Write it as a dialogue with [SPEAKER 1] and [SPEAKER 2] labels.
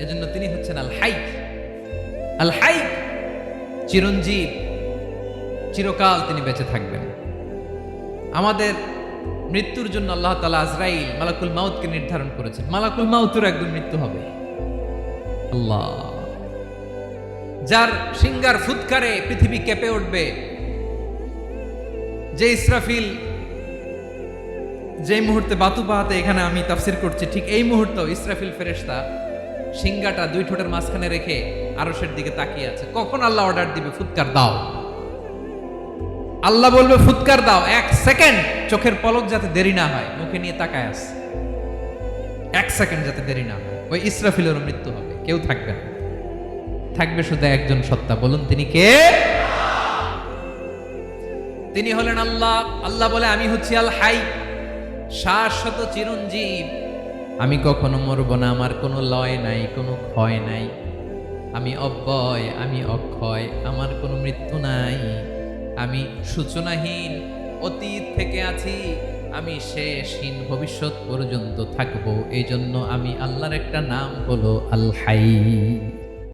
[SPEAKER 1] এজন্য তিনি হচ্ছেন আল হাই। আল হাই চিরঞ্জীব, চিরকাল তিনি বেঁচে থাকবেন। আমাদের মৃত্যুর জন্য আল্লাহ তালা আজরাইল মালাকুল মাউতকে নির্ধারণ করেছেন। মালাকুল মাউতের একদম মৃত্যু হবে। আল্লাহ। যার সিঙ্গার ফুৎকারে পৃথিবী কেঁপে উঠবে, যে ইসরাফিল যে মুহূর্তে বাতু পাহাতে এখানে আমি তাফসির করছি, ঠিক এই মুহূর্তে ইসরাফিল ফেরেশতা সিঙ্গাটা দুই ঠোঁটের মাঝখানে রেখে আরশের দিকে তাকিয়ে আছে। কখন আল্লাহ অর্ডার দিবে? ফুৎকার দাও। আল্লাহ বলবে, ফুৎকার দাও, এক সেকেন্ড। চোখের পলক যাতে দেরি না হয়। মুখে নিয়ে তাকায় আস এক সেকেন্ড যাতে দেরি না হয়। ওই ইসরাফিলেরও মৃত্যু হবে। কেউ থাকবে না। থাকবে শুধু একজন সত্তা। বলুন, তিনি কে? তিনি হলেন আল্লাহ। আল্লাহ বলে, আমি হচ্ছি আল হাই শাশ্বত চিরঞ্জীব। আমি কখনো মরব না, আমার কোনো লয় নাই, কোনো ক্ষয় নাই। আমি অব্যয়, আমি অক্ষয়, আমার কোনো মৃত্যু নাই। আমি সূচনাহীন অতীত থেকে আছি, আমি শেষহীন ভবিষ্যৎ পর্যন্ত থাকব। এই জন্য আমি আল্লাহর একটা নাম হলো আল হাই